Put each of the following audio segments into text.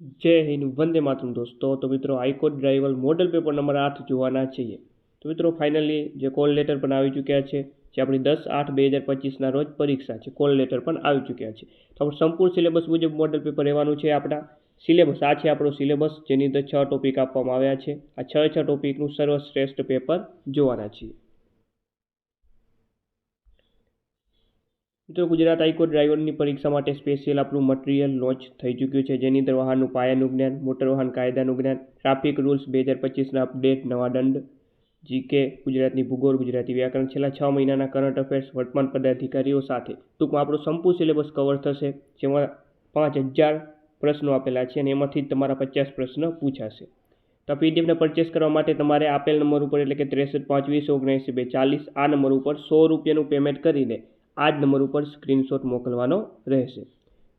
જય હિન્દ, વંદે માતરમ દોસ્તો. તો મિત્રો high court driver model paper number આઠ જોવાના છીએ. તો મિત્રો ફાઇનલી જે કોલ લેટર પણ આવી ચૂક્યા છે, જે આપણી દસ આઠ બે હજાર પચીસના રોજ પરીક્ષા છે કોલ લેટર પણ આવી ચૂક્યા છે. તો આપણું સંપૂર્ણ સિલેબસ મુજબ મોડલ પેપર રહેવાનું છે આપણા. સિલેબસ આ છે આપણો સિલેબસ જેની અંદર છ ટોપિક આપવામાં આવ્યા છે. આ છ છ ટોપિકનું સર્વશ્રેષ્ઠ પેપર જોવાના છીએ. મિત્રો ગુજરાત હાઈકોર્ટ ડ્રાઈવરની પરીક્ષા માટે સ્પેશિયલ આપણું મટીરિયલ લોન્ચ થઈ ચૂક્યું છે. જેની અંદર વાહનનું પાયાનું જ્ઞાન, મોટર વાહન કાયદાનું જ્ઞાન, ટ્રાફિક રૂલ્સ બે હજાર પચીસના અપડેટ, નવા દંડ, જીકે, ગુજરાતની ભૂગોળ, ગુજરાતી વ્યાકરણ. છેલ્લા છ મહિનાના કરંટ અફેર્સ, વર્તમાન પદાધિકારીઓ સાથે. ટૂંકમાં આપણો સંપૂર્ણ સિલેબસ કવર થશે, જેમાં પાંચ હજાર પ્રશ્નો આપેલા છે અને એમાંથી તમારા પચાસ પ્રશ્ન પૂછાશે. તો પીડીએફને પરચેસ કરવા માટે તમારે આપેલ નંબર ઉપર એટલે કે ત્રેસઠ પાંચ વીસ ઓગણએંસી બે ચાલીસ આ નંબર ઉપર સો રૂપિયાનું પેમેન્ટ કરીને આ જ નંબર ઉપર સ્ક્રીનશોટ મોકલવાનો રહેશે.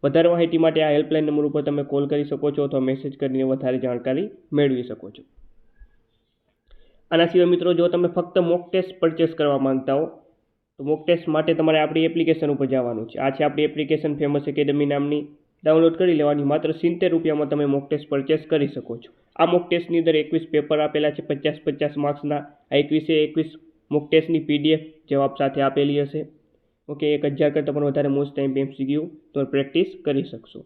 વધારે માહિતી માટે આ હેલ્પલાઇન નંબર ઉપર તમે કોલ કરી શકો છો અથવા મેસેજ કરીને વધારે જાણકારી મેળવી શકો છો. આના સિવાય મિત્રો, જો તમે ફક્ત મોક ટેસ્ટ પરચેસ કરવા માંગતા હો, તો મોક ટેસ્ટ માટે તમારે આપણી એપ્લિકેશન ઉપર જવાનું છે. આ છે આપણી એપ્લિકેશન ફેમસ એકેડમી નામની. ડાઉનલોડ કરી લેવાની માત્ર સિત્તેર રૂપિયામાં તમે મોક ટેસ્ટ પરચેસ કરી શકો છો. આ મોક ટેસ્ટની અંદર એકવીસ પેપર આપેલા છે, પચાસ પચાસ માર્ક્સના આ એકવીસે એકવીસ મોક ટેસ્ટની પીડીએફ જવાબ સાથે આપેલી હશે. ઓકે, એક હજાર કરતાં પણ વધારે મોસ્ટ ટાઈમ એમસીક્યુ તો પ્રેક્ટિસ કરી શકશો.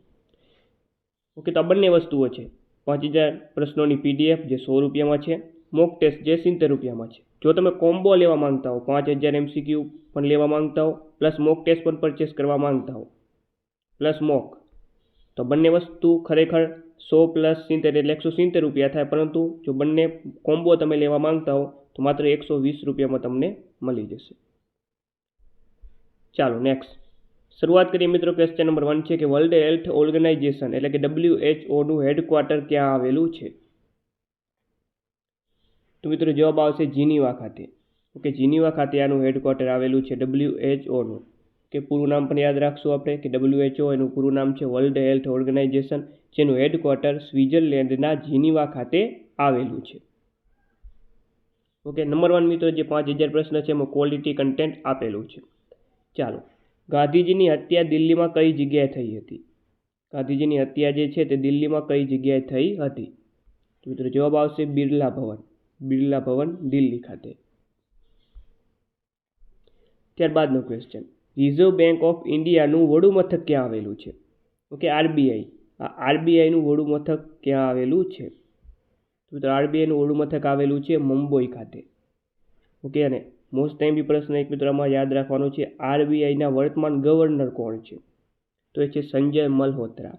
ઓકે, તો આ બંને વસ્તુઓ છે. પાંચ હજાર પ્રશ્નોની પીડીએફ જે સો રૂપિયામાં છે મોક ટેસ્ટ જે સિત્તેર રૂપિયામાં છે. જો તમે કોમ્બો લેવા માંગતા હો, પાંચ હજાર એમસીક્યુ પણ લેવા માંગતા હો પ્લસ મોક ટેસ્ટ પણ પરચેસ કરવા માંગતા હો પ્લસ મોક તો બંને વસ્તુ ખરેખર સો પ્લસ સિત્તેર એટલે એકસો સિત્તેર રૂપિયા થાય. પરંતુ જો બંને કોમ્બો તમે લેવા માંગતા હો, તો માત્ર એકસો વીસ રૂપિયામાં તમને મળી જશે. ચાલો નેક્સ્ટ શરૂઆત કરીએ મિત્રો ક્વેશ્ચન નંબર વન છે કે વર્લ્ડ હેલ્થ ઓર્ગેનાઇઝેશન એટલે કે ડબલ્યુ એચ ઓનું હેડક્વાર્ટર ક્યાં આવેલું છે? તો મિત્રો જવાબ આવશે જીનીવા ખાતે. ઓકે, જીનીવા ખાતે આનું હેડક્વાર્ટર આવેલું છે ડબલ્યુ એચ ઓનું કે પૂરું નામ પણ યાદ રાખશું આપણે કે ડબલ્યુ એચ ઓ એનું પૂરું નામ છે વર્લ્ડ હેલ્થ ઓર્ગેનાઇઝેશન જેનું હેડક્વાર્ટર સ્વિટ્ઝરલેન્ડના જીનીવા ખાતે આવેલું છે. ઓકે નંબર વન મિત્રો જે પાંચ હજાર પ્રશ્ન છે એમાં ક્વોલિટી કન્ટેન્ટ આપેલું છે. ચાલો. ગાંધીજીની હત્યા દિલ્હીમાં કઈ જગ્યાએ થઈ હતી? ગાંધીજીની હત્યા જે છે તે દિલ્હીમાં કઈ જગ્યાએ થઈ હતી? મિત્રો જવાબ આવશે બિરલા ભવન. બિરલા ભવન દિલ્હી ખાતે. ત્યારબાદનો ક્વેશ્ચન રિઝર્વ બેંક ઓફ ઇન્ડિયાનું વડું મથક ક્યાં આવેલું છે? Okay, RBI. આ આરબીઆઈનું વડું મથક ક્યાં આવેલું છે? મિત્રો આરબીઆઈનું વડું મથક આવેલું છે મુંબઈ ખાતે. ઓકે, અને મોસ્ટ ટાઈમ બી પ્રશ્ન એક મિત્રમાં યાદ રાખવાનો છે આરબીઆઈના વર્તમાન ગવર્નર કોણ છે? તો એ છે સંજય મલ્હોત્રા.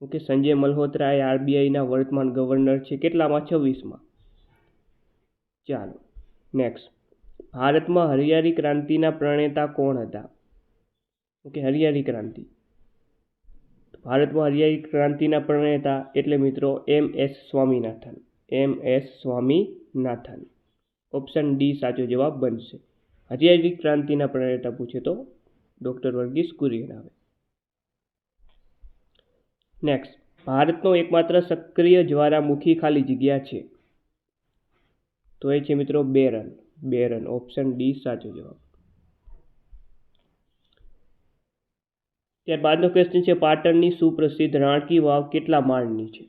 ઓકે, સંજય મલ્હોત્રા એ આરબીઆઈના વર્તમાન ગવર્નર છે. કેટલામાં? છવ્વીસમાં. ચાલો નેક્સ્ટ ભારતમાં હરિયાળી ક્રાંતિના પ્રણેતા કોણ હતા? ઓકે, હરિયાળી ક્રાંતિ. ભારતમાં હરિયાળી ક્રાંતિના પ્રણેતા એટલે મિત્રો M S Swaminathan. M S Swaminathan. Option D સાચો જવાબ બનશે. હરિયાળી ક્રાંતિના પ્રણેતા પૂછે તો ડૉક્ટર વર્ગીસ કુરિયન આવે. નેક્સ્ટ ભારતનો એકમાત્ર સક્રિય જ્વાળામુખી ખાલી જગ્યા છે. તો એ છે મિત્રો બેરન. બેરન, ઓપ્શન ડી સાચો જવાબ. ત્યારબાદનો ક્વેશ્ચન છે પાટણની સુપ્રસિદ્ધ રાણકી વાવ કેટલા માળની છે?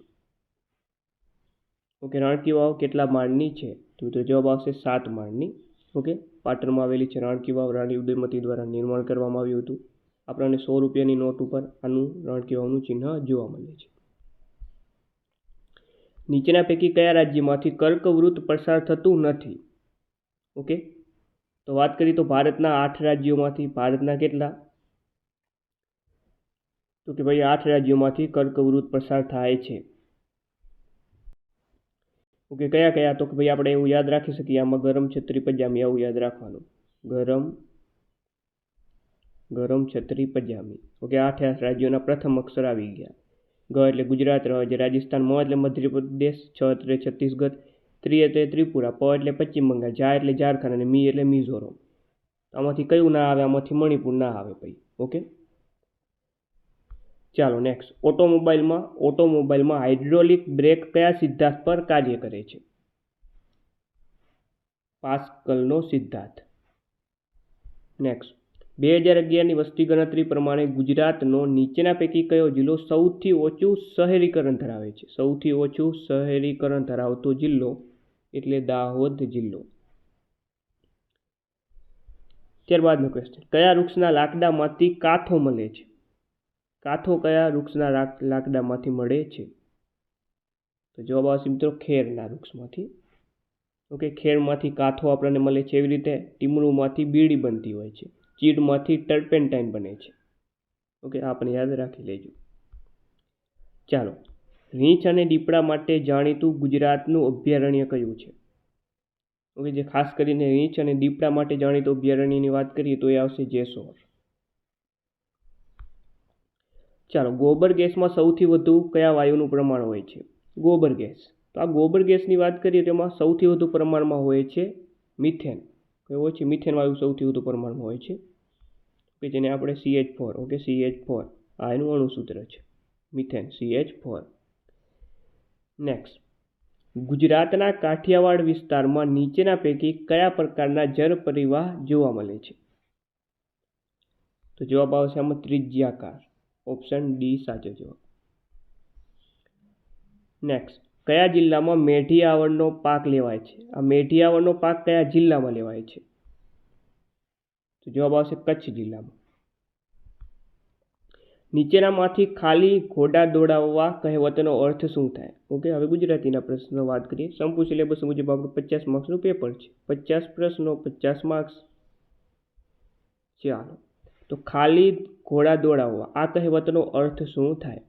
ઓકે રાણકી વાવ કેટલા માળની છે? તો મિત્રો જવાબ આવશે સાત માળની. ઓકે, પાટણમાં આવેલી છે રાણકી વાવ. રાણી ઉદયમતી દ્વારા નિર્માણ કરવામાં આવ્યું હતું. આપણને સો રૂપિયાની નોટ ઉપર આનું રાણકી વાવનું ચિહ્ન જોવા મળે છે. નીચેના પૈકી કયા રાજ્યમાંથી કર્કવૃત્ત પસાર થતું નથી? ઓકે, તો વાત કરીએ તો ભારતના આઠ રાજ્યોમાંથી. ભારતના કેટલા? તો કે ભાઈ આઠ રાજ્યોમાંથી કર્કવૃત્ત પસાર થાય છે. ઓકે, કયા કયા? તો કે ભાઈ આપણે એવું યાદ રાખી શકીએ, આમાં ગરમ છત્રી પજામી આવું યાદ રાખવાનું. ગરમ ગરમ છત્રી પજામી. ઓકે, આઠે આઠ રાજ્યોના પ્રથમ અક્ષર આવી ગયા. ગ એટલે ગુજરાત, ર જે રાજસ્થાન, મ એટલે મધ્યપ્રદેશ, છ એટલે છત્તીસગઢ, ત્રી એટલે ત્રિપુરા, પ એટલે પશ્ચિમ બંગાળ જા એટલે ઝારખંડ અને મી એટલે મિઝોરમ. આમાંથી કયું ના આવે? આમાંથી મણિપુર ના આવે ભાઈ. ઓકે? ચાલો નેક્સ્ટ ઓટોમોબાઈલમાં ઓટોમોબાઈલમાં હાઇડ્રોલિક બ્રેક કયા સિદ્ધાંત પર કાર્ય કરે છે? પાસ્કલનો સિદ્ધાંત. નેક્સ્ટ બે હજાર અગિયારની વસ્તી ગણતરી પ્રમાણે ગુજરાતનો નીચેના પૈકી કયો જિલ્લો સૌથી ઓછું શહેરીકરણ ધરાવે છે? સૌથી ઓછું શહેરીકરણ ધરાવતો જિલ્લો એટલે દાહોદ જિલ્લો. ત્યારબાદનો ક્વેશ્ચન કયા વૃક્ષના લાકડામાંથી કાથો મળે છે? કાથો કયા વૃક્ષના લાકડામાંથી મળે છે? તો જવાબ આવશે મિત્રો ખેરના વૃક્ષમાંથી. ઓકે ખેરમાંથી કાથો આપણને મળે છે એવી રીતે ટીમરૂમાંથી બીડી બનતી હોય છે. ચીડમાંથી ટર્પેન્ટાઇન બને છે. ઓકે આપણે યાદ રાખી લેજો. ચાલો, રીંછ અને દીપડા માટે જાણીતું ગુજરાતનું અભયારણ્ય કયું છે? ઓકે જે ખાસ કરીને રીંછ અને દીપડા માટે જાણીતું અભયારણ્યની વાત કરીએ તો એ આવશે જેસોર. ચાલો, ગોબર ગેસમાં સૌથી વધુ કયા વાયુનું પ્રમાણ હોય છે? ગોબર ગેસ. તો આ ગોબર ગેસની વાત કરીએ તો એમાં સૌથી વધુ પ્રમાણમાં હોય છે મિથેન. કયો છે? મિથેન વાયુ સૌથી વધુ પ્રમાણમાં હોય છે. કે જેને આપણે C H four okay? C H four આ એનું અણુસૂત્ર છે. Methane C H four next ગુજરાતના કાઠિયાવાડ વિસ્તારમાં નીચેના પૈકી કયા પ્રકારના જળ પરિવાહ જોવા મળે છે? તો જવાબ આવશે આમાં ત્રિજ્યાકાર. ઓપ્શન ડી સાચો જવાબ. નેક્સ્ટ કયા જિલ્લામાં મેઢિયાવળનો પાક લેવાય છે? આ મેઢિયાવળનો પાક કયા જિલ્લામાં લેવાય છે? તો જવાબ આવશે કચ્છ જિલ્લામાં. નીચેનામાંથી ખાલી ઘોડા દોડાવવા કહેવતનો અર્થ શું થાય? ઓકે, હવે ગુજરાતીના પ્રશ્નો વાત કરીએ. સંપૂર્ણ સિલેબસ મુજબ આપણું પચાસ માર્ક્સનું પેપર છે. પચાસ પ્રશ્નો, પચાસ માર્ક્સ ચાલો. તો ખાલી ઘોડા દોડાવવા. આ કહેવતનો અર્થ શું થાય?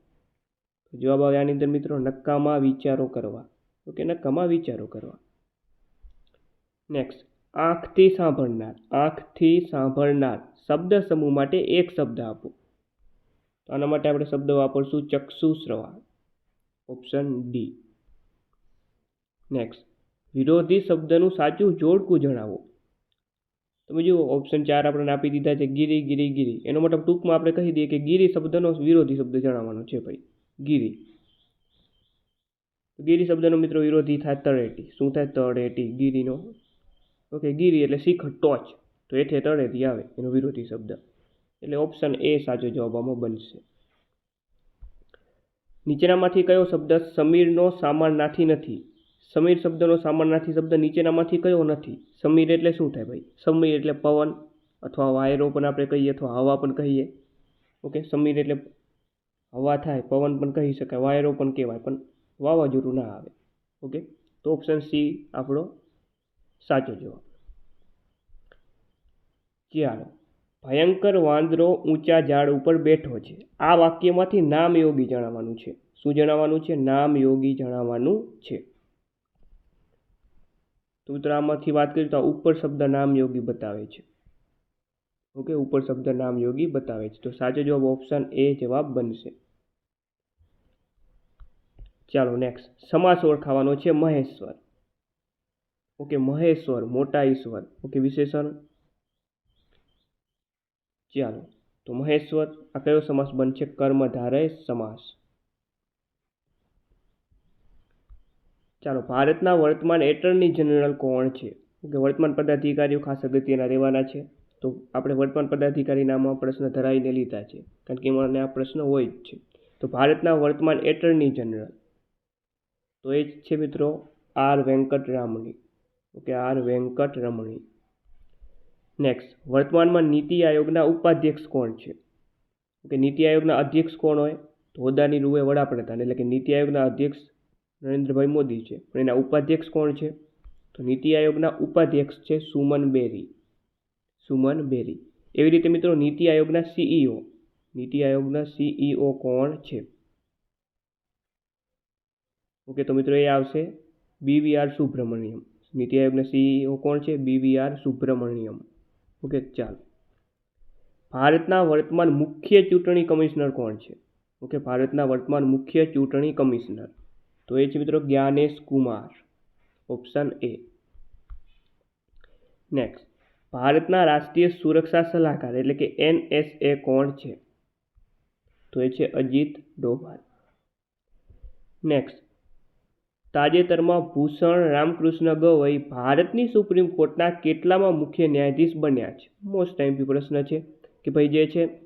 જવાબ આવે આની અંદર મિત્રો, નક્કામાં વિચારો કરવા. ઓકે, નક્કામાં વિચારો કરવા. નેક્સ્ટ આંખથી સાંભળનાર. આંખથી સાંભળનાર. શબ્દ સમૂહ માટે એક શબ્દ આપો. તો આના માટે આપણે શબ્દ વાપરશું ચક્ષુ શ્રવા ઓપ્શન ડી નેક્સ્ટ વિરોધી શબ્દનું સાચું જોડકું જણાવો. તમે જુઓ ઓપ્શન ચાર આપણને આપી દીધા છે ગીરી ગીરી ગીરી. એનો મતલબ ટૂંકમાં આપણે કહી દઈએ કે ગીરી શબ્દનો વિરોધી શબ્દ જણાવવાનો છે ભાઈ. ગીરી. ગીરી શબ્દનો મિત્રો વિરોધી થાય તળેટી. શું થાય? તળેટી. ગીરીનો. ઓકે, ગીરી એટલે શિખર, ટોચ. તો એઠે તળેટી આવે એનો વિરોધી શબ્દ. એટલે ઓપ્શન એ સાચો જવાબ આમાં બનશે. નીચેનામાંથી કયો શબ્દ સમીરનો સામાન નાથી નથી? સમીર શબ્દનો સામાનાર્થી શબ્દ નીચેનામાંથી કયો નથી? સમીર એટલે શું થાય ભાઈ? સમીર એટલે પવન અથવા વાયરો પણ આપણે કહીએ અથવા હવા પણ કહીએ. ઓકે, સમીર એટલે હવા થાય, પવન પણ કહી શકાય, વાયરો પણ કહેવાય, પણ વાવાઝોડું ના આવે. ઓકે, તો ઓપ્શન સી આપણો સાચો જવાબ. ચાલો, ભયંકર વાંદરો ઊંચા ઝાડ ઉપર બેઠો છે. આ વાક્યમાંથી નામ યોગી જણાવવાનું છે. શું જણાવવાનું છે? નામ યોગી જણાવવાનું છે. તો મિત્રો આમાંથી વાત કરીએ તો ઉપર શબ્દ નામ યોગી બતાવે છે. ઓકે, ઉપર શબ્દ નામ યોગી બતાવે છે. તો સાચો જવાબ ઓપ્શન એ જવાબ બનશે. ચાલો નેક્સ્ટ સમાસ ઓળખાવાનો છે મહેશ્વર. ઓકે, મહેશ્વર, મોટા ઈશ્વર. ઓકે, વિશેષણ? ચાલો. તો મહેશ્વર, આ કયો સમાસ બનશે? કર્મધારય સમાસ. ચાલો, ભારતના વર્તમાન એટર્ની જનરલ કોણ છે? કે વર્તમાન પદાધિકારીઓ ખાસ અગત્યના રહેવાના છે? તો આપણે વર્તમાન પદાધિકારી નામમાં પ્રશ્ન ધરાવીને લીધા છે, કારણ કે એમાં આ પ્રશ્ન હોય જ છે. તો ભારતના વર્તમાન એટર્ની જનરલ. તો એ જ છે મિત્રો, R Venkataramani. Okay, R Venkataramani. Next વર્તમાનમાં નીતિ આયોગના ઉપાધ્યક્ષ કોણ છે? ઓકે, નીતિ આયોગના અધ્યક્ષ કોણ હોય? તો હોદ્દાની રૂએ વડાપ્રધાન, એટલે કે નીતિ આયોગના અધ્યક્ષ નરેન્દ્રભાઈ મોદી છે. પણ એના ઉપાધ્યક્ષ કોણ છે? તો નીતિ આયોગના ઉપાધ્યક્ષ છે સુમન બેરી. સુમન બેરી. એવી રીતે મિત્રો નીતિ આયોગના સીઈઓ. નીતિ આયોગના સીઈઓ કોણ છે? ઓકે, તો મિત્રો એ આવશે બીવીઆર સુબ્રમણ્યમ. નીતિ આયોગના સીઈઓ કોણ છે? બીવીઆર સુબ્રમણ્યમ. ઓકે, ચાલો. ભારતના વર્તમાન મુખ્ય ચૂંટણી કમિશનર કોણ છે? ઓકે, ભારતના વર્તમાન મુખ્ય ચૂંટણી કમિશનર. તો એ છે મિત્રો Gyanesh Kumar. Option A next ભારતના રાષ્ટ્રીય સુરક્ષા સલાહકાર એટલે કે એનએસએ કોણ છે? તો એ છે અજીત ડોભાલ. નેક્સ્ટ તાજેતરમાં ભૂષણ રામકૃષ્ણ ગવઈ ભારતની સુપ્રીમ કોર્ટના કેટલામાં મુખ્ય ન્યાયાધીશ બન્યા છે? મોસ્ટ ટાઈમ પ્રશ્ન છે કે ભાઈ જે છે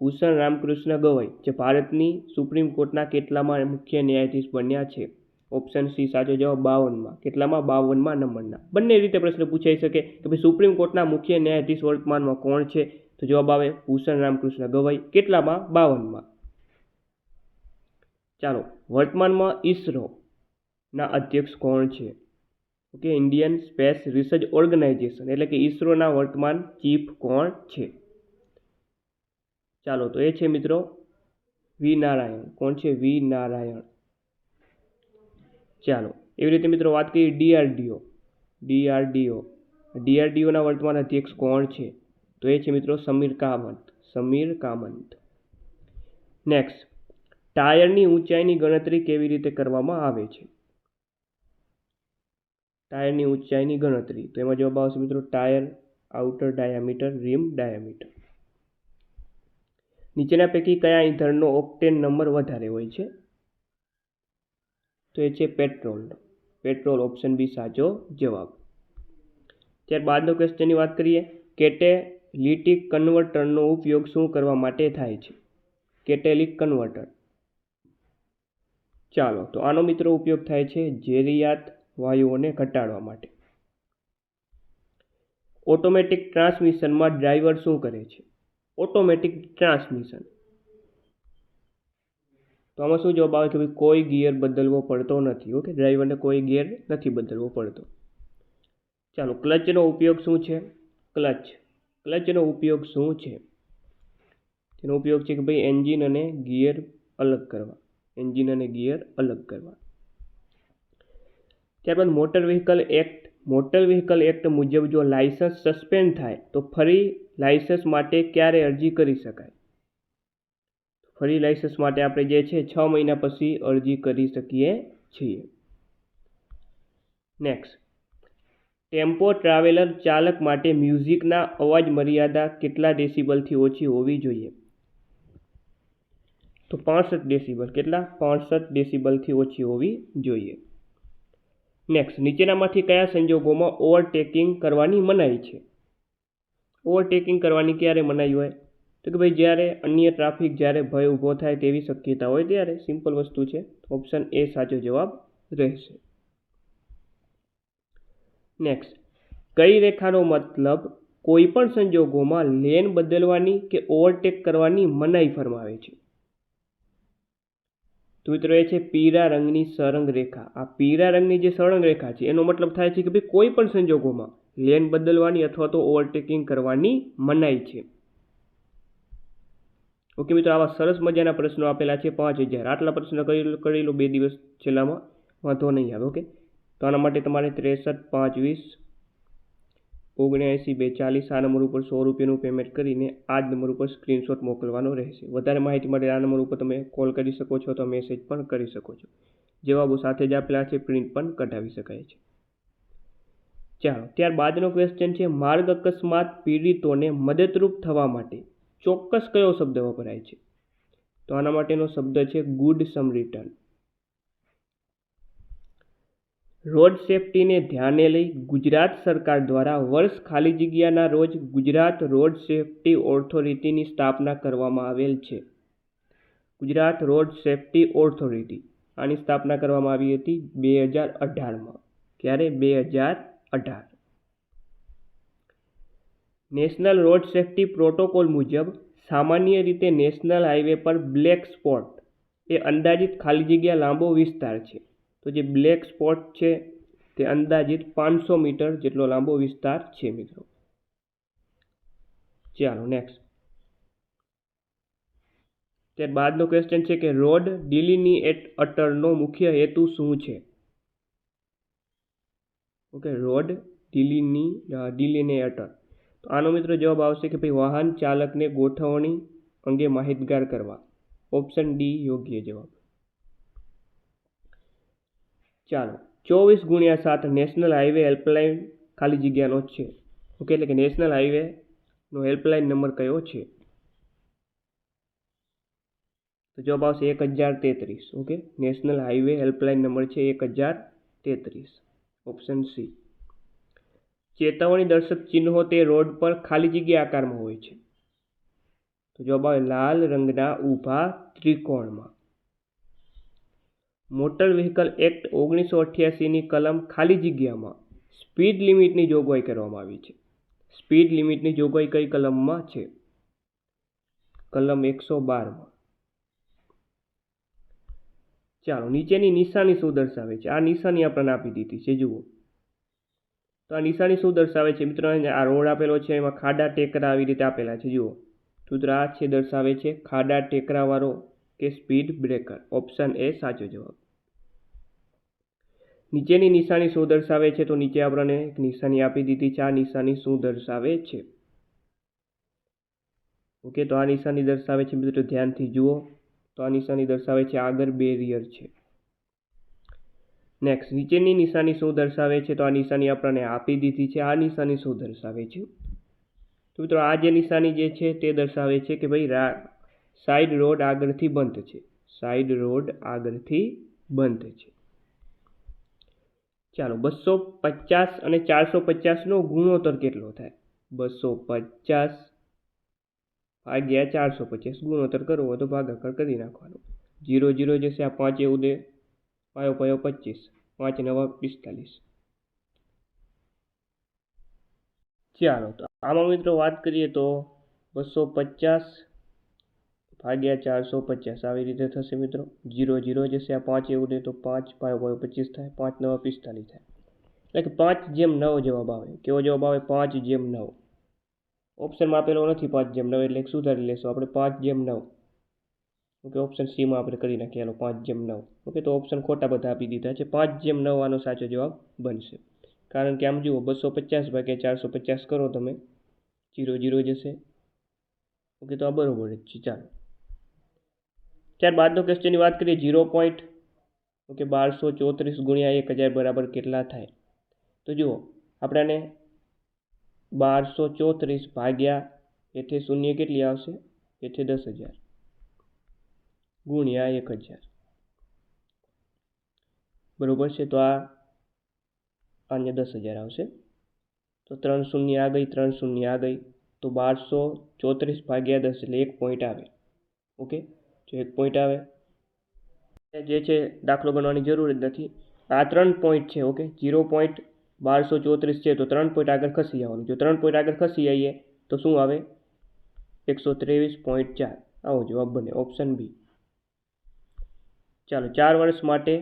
ભૂષણ રામકૃષ્ણ ગવઈ, જે ભારતની સુપ્રીમ કોર્ટના કેટલામાં મુખ્ય ન્યાયાધીશ બન્યા છે? ઓપ્શન સી, સાચો જવાબ બાવનમાં. કેટલામાં? બાવનમાં, નંબરના. બંને રીતે પ્રશ્ન પૂછાઈ શકે કે ભાઈ સુપ્રીમ કોર્ટના મુખ્ય ન્યાયાધીશ વર્તમાનમાં કોણ છે? તો જવાબ આવે ભૂષણ રામકૃષ્ણ ગવઈ. કેટલામાં? બાવનમાં. ચાલો, વર્તમાનમાં ઈસરો ના અધ્યક્ષ કોણ છે? Okay, Indian space research organization. એટલે કે ઈસરોના વર્તમાન ચીફ કોણ છે? ચાલો તો એ છે મિત્રો વી નારાયણ. કોણ છે? વી નારાયણ. ચાલો, એવી રીતે મિત્રો વાત કરીએ ડીઆરડીઓ ડીઆરડીઓ ડીઆરડીઓના વર્તમાન અધ્યક્ષ કોણ છે? તો એ છે મિત્રો સમીર કામત. સમીર કામંત. નેક્સ્ટ ટાયરની ઊંચાઈની ગણતરી કેવી રીતે કરવામાં આવે છે? ટાયરની ઊંચાઈની ગણતરી. તો એમાં જવાબ આવશે મિત્રો tyre, outer diameter, rim diameter. નીચેના પૈકી કયા ઈંધણનો ઓક્ટેન નંબર વધારે હોય છે? તો એ છે પેટ્રોલ. પેટ્રોલ ઓપ્શન બી સાચો જવાબ. ત્યારબાદનો ક્વેશ્ચનની વાત કરીએ. કેટેલિટિક કન્વર્ટરનો ઉપયોગ શું કરવા માટે થાય છે? Catalytic converter. ચાલો, તો આનો મિત્રો ઉપયોગ થાય છે ઝેરિયાત વાયુઓને ઘટાડવા માટે. ઓટોમેટિક ટ્રાન્સમિશનમાં ડ્રાઈવર શું કરે છે? ઓટોમેટિક ટ્રાન્સમિશન તો આમાં શું જવાબ આવે કે ભાઈ કોઈ ગિયર બદલવો પડતો નથી ઓકે ડ્રાઈવરને કોઈ ગિયર નથી બદલવો પડતો. ચાલો ક્લચનો ઉપયોગ શું છે? ક્લચ ક્લચનો ઉપયોગ શું છે? તેનો ઉપયોગ છે કે ભાઈ એન્જિન અને ગિયર અલગ કરવા. એન્જિન અને ગિયર અલગ કરવા. ત્યારબાદ motor vehicle act motor vehicle act મુજબ જો લાયસન્સ સસ્પેન્ડ થાય, તો ફરી લાયસન્સ માટે ક્યારે અરજી કરી શકાય? ફરી લાયસન્સ માટે આપણે જે છે, છ મહિના પછી અરજી કરી શકીએ છીએ. નેક્સ્ટ ટેમ્પો ટ્રાવેલર ચાલક માટે મ્યુઝિકના અવાજ મર્યાદા કેટલા ડેસિબલથી ઓછી હોવી જોઈએ? તો પાસઠ ડેસિબલ. કેટલા? પાસઠ ડેસિબલથી ઓછી હોવી જોઈએ. નેક્સ્ટ નીચેનામાંથી કયા સંજોગોમાં ઓવરટેકિંગ કરવાની મનાઈ છે? ઓવરટેકિંગ કરવાની ક્યારે મનાઈ હોય? તો કે ભાઈ જ્યારે અન્ય ટ્રાફિક જ્યારે ભય ઊભો થાય તેવી શક્યતા હોય ત્યારે સિમ્પલ વસ્તુ છે. ઓપ્શન એ સાચો જવાબ રહેશે. નેક્સ્ટ કઈ રેખાનો મતલબ કોઈ પણ સંજોગોમાં લેન બદલવાની કે ઓવરટેક કરવાની મનાઈ ફરમાવે છે? તો મિત્રો એ છે પીળા રંગની સળંગ રેખા. આ પીળા રંગની જે સળંગ રેખા છે, એનો મતલબ થાય છે કે ભાઈ કોઈ પણ સંજોગોમાં લેન બદલવાની અથવા તો ઓવરટેકિંગ કરવાની મનાઈ છે. ઓકે મિત્રો, આવા સરસ મજાના પ્રશ્નો આપેલા છે, પાંચ હજાર. આટલા પ્રશ્નો કરી કરી લો બે દિવસ છેલ્લામાં. વાંધો નહીં આવે, ઓકે? તો આના માટે તમારે ત્રેસઠ પાંચ વીસ ઓગણએંસી બે ચાલીસ આ નંબર ઉપર સો રૂપિયાનું પેમેન્ટ કરીને આ જ નંબર ઉપર સ્ક્રીનશોટ મોકલવાનો રહેશે. વધારે માહિતી માટે આ નંબર ઉપર તમે કોલ કરી શકો છો તો મેસેજ પણ કરી શકો છો. જવાબો સાથે જ આપેલા છે પ્રિન્ટ પણ કઢાવી શકાય છે. ચાલો, ત્યારબાદનો ક્વેશ્ચન છે, માર્ગ અકસ્માત પીડિતોને મદદરૂપ થવા માટે ચોક્કસ કયો શબ્દ વપરાય છે? તો આના માટેનો શબ્દ છે ગુડ સમરિટન રોડ સેફટીને ધ્યાને લઈ ગુજરાત સરકાર દ્વારા વર્ષ ખાલી જગ્યાના રોજ ગુજરાત રોડ સેફટી ઓથોરિટીની સ્થાપના કરવામાં આવેલ છે. Gujarat road safety authority. આની સ્થાપના કરવામાં આવી હતી બે હજાર અઢારમાં. ક્યારે? બે હજાર અઢાર. નેશનલ રોડ સેફટી પ્રોટોકોલ મુજબ સામાન્ય રીતે નેશનલ હાઈવે પર બ્લેક સ્પોટ એ અંદાજિત ખાલી જગ્યા લાંબો વિસ્તાર છે. તો જે બ્લેક સ્પોટ છે તે અંદાજિત પાંચસો મીટર જેટલો લાંબો વિસ્તાર છે મિત્રો. ચાલો નેક્સ્ટ ત્યારબાદનો ક્વેશ્ચન છે કે રોડ ડિલિનિએટ અટરનો મુખ્ય હેતુ શું છે? ઓકે રોડ, ડિલિની ડિલિનેટર તો આનો મિત્રો જવાબ આવશે કે ભાઈ વાહન ચાલકને ગોઠવણી અંગે માહિતગાર કરવા. ઓપ્શન ડી યોગ્ય જવાબ. ચાલો, ચોવીસ ગુણ્યા સાત નેશનલ હાઈવે હેલ્પલાઇન ખાલી જગ્યાનો છે. ઓકે એટલે કે નેશનલ હાઈવેનો હેલ્પલાઇન નંબર કયો છે? તો જવાબ આવશે એક હજાર તેત્રીસ. Okay national highway helpline number છે એક હજાર તેત્રીસ. ઓપ્શન સી ચેતવણી દર્શક ચિહ્નો તે રોડ પર ખાલી જગ્યા આકારમાં હોય છે. તો જવાબ આવે લાલ રંગના ઊભા ત્રિકોણમાં. મોટર વ્હીકલ એક્ટ ઓગણીસો અઠ્યાસીની કલમ ખાલી જગ્યામાં. સ્પીડ લિમિટની જોગવાઈ કરવામાં આવી છે. સ્પીડ લિમિટની જોગવાઈ કઈ કલમમાં છે? કલમ એકસો બારમાં. ચાલો, નીચેની નિશાની શું દર્શાવે છે? આ નિશાની આપણને આપી દીધી છે, જુઓ. તો આ નિશાની શું દર્શાવે છે મિત્રો? આ રોડ આપેલો છે, એમાં ખાડા ટેકરા આવી રીતે આપેલા છે, જુઓ. સૂત્ર આ છે દર્શાવે છે ખાડા ટેકરાવાળો કે સ્પીડ બ્રેકર? ઓપ્શન એ સાચો જવાબ. નીચેની નિશાની શું દર્શાવે છે? તો નીચે આપણને એક નિશાની આપી દીધી છે, આ નિશાની શું દર્શાવે છે? ઓકે, તો આ નિશાની દર્શાવે છે મિત્રો, ધ્યાનથી જુઓ. તો આ નિશાની દર્શાવે છે, આગળ બેરિયર છે. નેક્સ્ટ નીચેની નિશાની શું દર્શાવે છે? તો આ નિશાની આપણને આપી દીધી છે. આ નિશાની શું દર્શાવે છે? તો મિત્રો, આ જે નિશાની જે છે તે દર્શાવે છે કે ભાઈ સાઈડ રોડ આગળથી બંધ છે. સાઈડ રોડ આગળથી બંધ છે. ચાલો, બસો પચાસ અને ચારસો પચાસનો ગુણોત્તર કેટલો થાય? બસો પચાસ ભાગ્યા ચારસો પચાસ ગુણોત્તર કરવો હોય તો ભાગાકાર કરી નાખવાનો જીરો જીરો જશે આ પાંચ એવું દે પાયો પાયો પચીસ પાંચ નવા પિસ્તાલીસ ચાલો તો આમાં મિત્રો વાત કરીએ તો બસો પચાસ ભાગ્યા ચારસો પચાસ આવી રીતે થશે મિત્રો જીરો જીરો જશે આ પાંચ એવું દે તો પાંચ પાયો પાયો પચીસ થાય પાંચ નવા પિસ્તાલીસ થાય એટલે પાંચ જેમ નવ જવાબ આવે કેવો જવાબ આવે પાંચ જેમ નવ ઓપ્શનમાં આપેલો નથી પાંચ જેમ નવ એટલે સુધારી લેશો. આપણે પાંચ જેમ નવ. ઓકે ઓપ્શન સીમાં આપણે કરી નાખીએ. હાલો, પાંચ જેમ નવ. ઓકે, તો ઓપ્શન ખોટા બધા આપી દીધા છે. પાંચ જેમ નવ આનો સાચો જવાબ બનશે. કારણ કે આમ જુઓ, બસો પચાસ ભાગ્યા ચારસો પચાસ કરો તમે. જીરો જીરો જશે ઓકે, તો આ બરાબર જ છે. ચાલો. ત્યારબાદનો ક્વેશ્ચનની વાત કરીએ. જીરો પોઈન્ટ, ઓકે, બારસો ચોત્રીસ ગુણ્યા એક હજાર બરાબર કેટલા થાય? તો જુઓ આપણાને બારસો ચોત્રીસ ભાગ્યા એથી શૂન્ય કેટલી આવશે? એથી દસ હજાર. ગુણ્યા એક હજાર. બરાબર છે, તો આ આને દસ હજાર આવશે. તો ત્રણ શૂન્ય આ ગઈ, ત્રણ શૂન્ય આ ગઈ. તો બારસો ચોત્રીસ ભાગ્યા દસ એટલે એક પોઈન્ટ આવે. ઓકે? જો એક પોઈન્ટ આવે. જે છે, દાખલો ગણવાની જરૂર જ નથી. આ ત્રણ પોઈન્ટ છે, ઓકે? ઝીરો પોઈન્ટ બારસો ચોત્રીસ છે, તો ત્રણ પોઈન્ટ આગળ ખસી આવવાનું જો ત્રણ પોઈન્ટ આગળ ખસી આવીએ તો શું આવે? એકસો ત્રેવીસ પોઈન્ટ ચાર. આવો જવાબ બને ઓપ્શન બી ચાલો, ચાર વર્ષ માટે,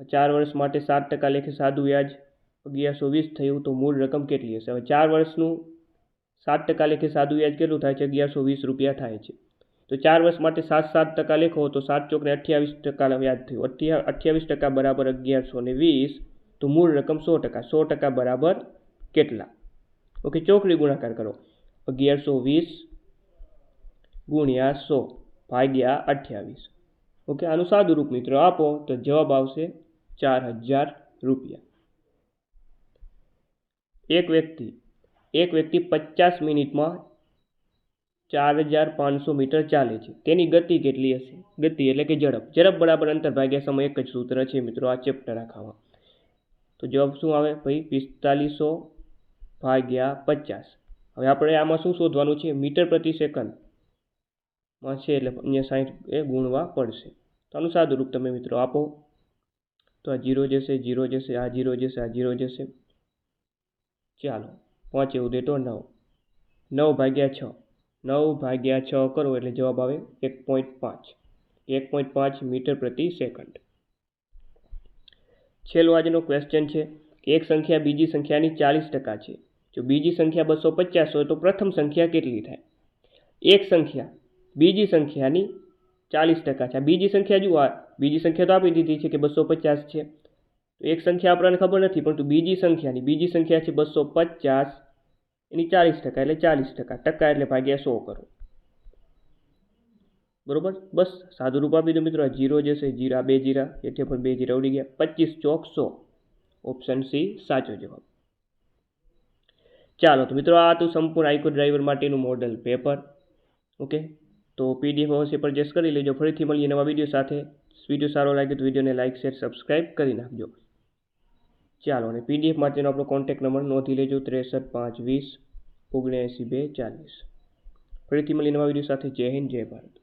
ચાર વર્ષ માટે સાત ટકા લેખે સાદું વ્યાજ અગિયારસો વીસ થયું, તો મૂળ રકમ કેટલી હશે? હવે ચાર વર્ષનું સાત ટકા લેખે સાદું વ્યાજ કેટલું થાય છે? અગિયારસો વીસ રૂપિયા થાય છે. તો ચાર વર્ષ માટે સાત સાત ટકા લેખો, તો સાત ચોકને અઠ્યાવીસ ટકા વ્યાજ થયું. અઠ્યા, અઠ્યાવીસ ટકા બરાબર અગિયારસો ને વીસ. તો મૂળ રકમ સો ટકા સો ટકા બરાબર કેટલા? ઓકે ચોકડી ગુણાકાર કરો. અગિયારસો વીસ ગુણ્યા સો ભાગ્યા અઠ્યાવીસ. ઓકે આનું સાદું રૂપ મિત્રો આપો, તો જવાબ આવશે ચાર હજાર રૂપિયા. એક વ્યક્તિ એક વ્યક્તિ પચાસ મિનિટમાં ચાર હજાર પાંચસો મીટર ચાલે છે. તેની ગતિ કેટલી હશે? ગતિ એટલે કે ઝડપ. ઝડપ બરાબર અંતર ભાગ્યા સમય એક જ સૂત્ર છે મિત્રો, આ ચેપ્ટર આખામાં. તો જવાબ શું આવે? ભાઈ, પિસ્તાલીસો ભાગ્યા પચાસ. હવે આપણે આમાં શું શોધવાનું છે? મીટર પ્રતિ સેકન્ડમાં છે એટલે અહીંયા સાઠ એ ગુણવા પડશે. તો આનું સાદું રૂપ તમે મિત્રો આપો. તો આ જીરો જશે જીરો જશે, આ જીરો જશે, આ જીરો જશે. ચાલો, પાંચ એવું દેતો નવ. નવ ભાગ્યા છ. નવ ભાગ્યા છ કરો એટલે જવાબ આવે એક પોઈન્ટ પાંચ. એક પોઈન્ટ પાંચ મીટર પ્રતિ સેકન્ડ. છેલ્લો આજનો ક્વેશ્ચન છે. એક સંખ્યા બીજી સંખ્યાની ચાલીસ ટકા છે. જો બીજી સંખ્યા બસો પચાસ હોય તો પ્રથમ સંખ્યા કેટલી થાય? એક સંખ્યા બીજી સંખ્યાની ચાલીસ ટકા છે. બીજી સંખ્યા જુઓ, આ બીજી સંખ્યા તો આપી દીધી છે કે બસો પચાસ છે. તો એક સંખ્યા આપણને ખબર નથી, પરંતુ બીજી સંખ્યાની, બીજી સંખ્યા છે બસો પચાસ, એની ચાલીસ ટકા એટલે ચાલીસ ટકા. ટકા એટલે ભાગ્યા સો કરો. બરોબર? બસ સાદું રૂપ આપી દો મિત્રો આ જીરો જશે જીરા, બે જીરા એટલે પણ બે જીરા ઉડી ગયા. પચીસ ચોકસો. ઓપ્શન સી સાચો જવાબ. ચાલો, તો મિત્રો આ હતું સંપૂર્ણ આઈકો ડ્રાઈવર માટેનું મોડલ પેપર ઓકે તો પીડીએફ અવશ્ય પરચેસ કરી લેજો. ફરીથી મળીએ નવા વીડિયો સાથે. વીડિયો સારો લાગે તો વિડીયોને લાઇક શેર સબસ્ક્રાઈબ કરી નાખજો. ચાલો, અને પીડીએફ માટેનો આપણો કોન્ટેક્ટ નંબર નોંધી લેજો. ત્રેસઠ, પાંચ, વીસ, ઓગણએંસી બે ચાલીસ ફરીથી મળીએ નવા વીડિયો સાથે. જય હિન્દ, જય ભારત.